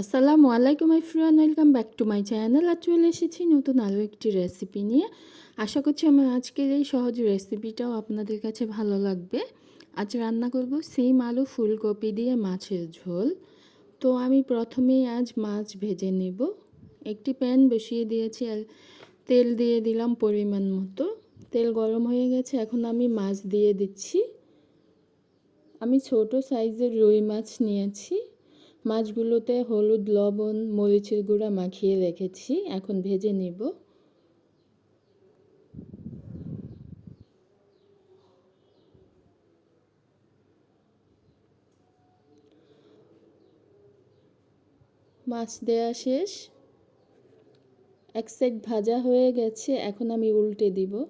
আসসালামু আলাইকুম everyone, welcome back to my channel. আর চলে এসেছি নতুন আরও একটি রেসিপি নিয়ে। আশা করছি আমার আজকের এই সহজ রেসিপিটাও আপনাদের কাছে ভালো লাগবে। আজ রান্না করব সিম, আলু, ফুলকপি দিয়ে মাছের ঝোল। তো আমি প্রথমেই আজ মাছ ভেজে নেব। একটি প্যান বসিয়ে দিয়েছি আর তেল দিয়ে দিলাম পরিমাণ মতো। তেল গরম হয়ে গেছে, এখন আমি মাছ দিয়ে দিচ্ছি। আমি ছোট সাইজের রুই মাছ নিয়েছি। মাছগুলোতে হলুদ, লবণ, মরিচের গুঁড়া মাখিয়ে রেখেছি। এখন ভেজে নেব। মাছ দেয়া শেষ। এক সাইড ভাজা হয়ে গেছে। এখন আমি উল্টে দিব।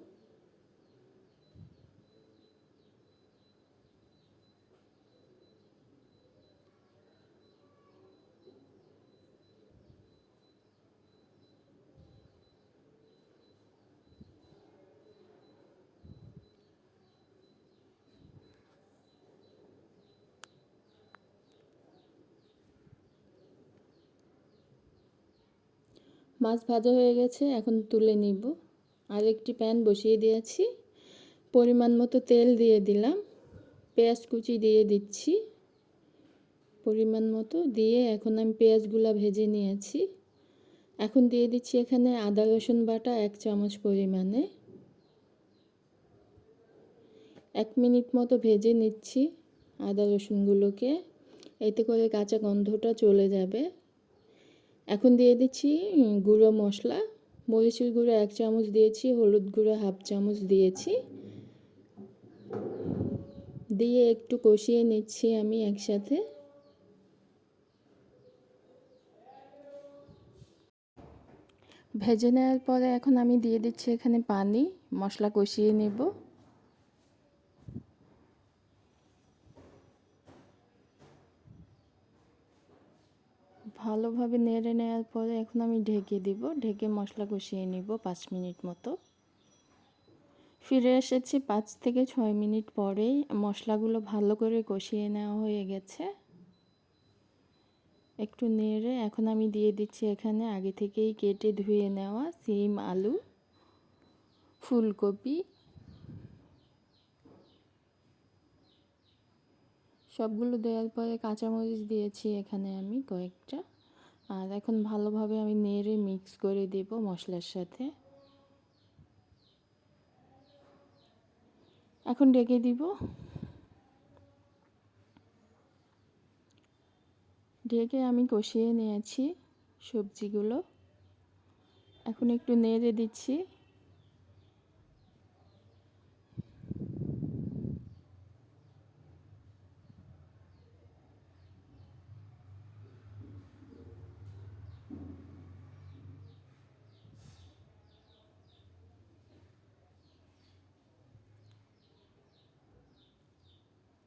মাছ ভাজা হয়ে গেছে, এখন তুলে নিব। আর একটি প্যান বসিয়ে দিয়েছি। পরিমাণ মতো তেল দিয়ে দিলাম। পেঁয়াজ কুচি দিয়ে দিচ্ছি। পরিমাণ মতো দিয়ে এখন আমি পেঁয়াজগুলো ভেজে নিয়েছি। এখন দিয়ে দিচ্ছি এখানে আদা, রসুন বাটা এক চামচ পরিমাণে। এক মিনিট মতো ভেজে নিচ্ছি আদা, রসুনগুলোকে। এতে করে কাঁচা গন্ধটা চলে যাবে। এখন দিয়ে দিচ্ছি গুঁড়ো মশলা। মরিচের গুঁড়ো এক চামচ দিয়েছি, হলুদ গুঁড়ো হাফ চামচ দিয়েছি। দিয়ে একটু কষিয়ে নিচ্ছি আমি একসাথে। ভেজে নেওয়ার পরে এখন আমি দিয়ে দিচ্ছি এখানে পানি, মশলা কষিয়ে নেব। ভালোভাবে নেড়ে নেওয়ার পরে এখন আমি ঢেকে দিব। ঢেকে মশলা কষিয়ে নিব পাঁচ মিনিট মতো। ফিরে এসেছি পাঁচ থেকে ছয় মিনিট পরেই। মশলাগুলো ভালো করে কষিয়ে নেওয়া হয়ে গেছে। একটু নেড়ে এখন আমি দিয়ে দিচ্ছি এখানে আগে থেকেই কেটে ধুয়ে নেওয়া সিম, আলু, ফুলকপি। সবগুলো দেওয়ার পরে কাঁচামরিচ দিয়েছি এখানে আমি কয়েকটা। আর এখন ভালোভাবে আমি নেড়ে মিক্স করে দেব মশলার সাথে। এখন ডেকে দিব। ডেকে আমি কষিয়ে নিয়েছি সবজিগুলো। এখন একটু নেড়ে দিচ্ছি।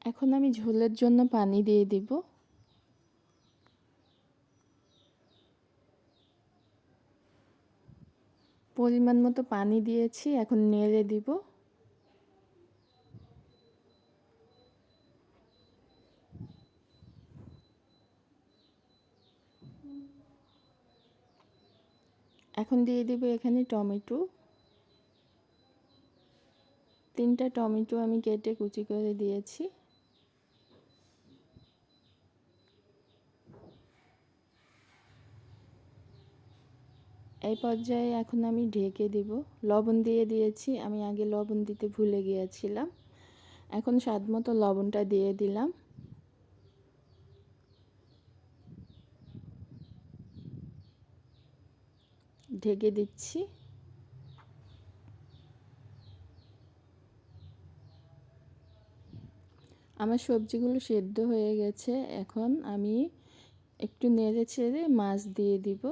এখন আমি ঝোলের জন্য পানি দিয়ে দিব। পরিমাণ মতো পানি দিয়েছি, এখন নেড়ে দিব। এখন দিয়ে দিব এখানে টমেটো। তিনটা টমেটো আমি কেটে কুচি করে দিয়েছি। এই পর্যায়ে এখন আমি ঢেকে দিব। লবণ দিয়ে দিয়েছি। আমি আগে লবণ দিতে ভুলে গিয়েছিলাম। এখন স্বাদ মতো লবণটা দিয়ে দিলাম। ঢেকে দিচ্ছি। আমার সবজিগুলো সেদ্ধ হয়ে গেছে। এখন আমি একটু নেড়ে ছেড়ে মাছ দিয়ে দিব।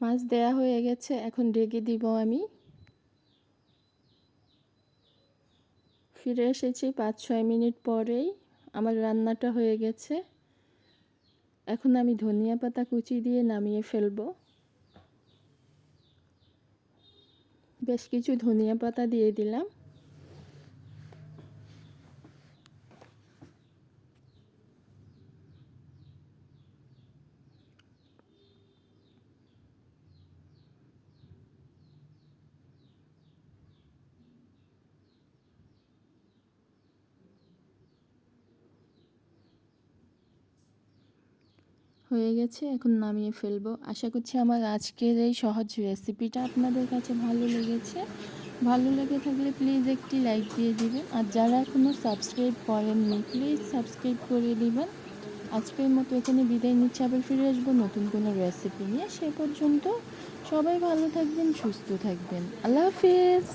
মাছ দেয়া হয়ে গেছে, এখন রেগে দিব আমি। ফিরে এসেছি পাঁচ, ছয় মিনিট পরেই, আমার রান্নাটা হয়ে গেছে। এখন আমি ধনিয়া পাতা কুচি দিয়ে নামিয়ে ফেলব। বেশ কিছু ধনিয়া পাতা দিয়ে দিলাম। হয়ে গেছে, এখন নামিয়ে ফেলব। আশা করছি আমার আজকের এই সহজ রেসিপিটা আপনাদের কাছে ভালো লেগেছে। ভালো লেগে থাকলে প্লিজ একটি লাইক দিয়ে দিবেন। আর যারা এখনও সাবস্ক্রাইব করেননি প্লিজ সাবস্ক্রাইব করে দিবেন। আজকের মতো এখানে বিদায় নিচ্ছে। আবার ফিরে আসব নতুন কোনো রেসিপি নিয়ে। সে পর্যন্ত সবাই ভালো থাকবেন, সুস্থ থাকবেন। আল্লাহ হাফিজ!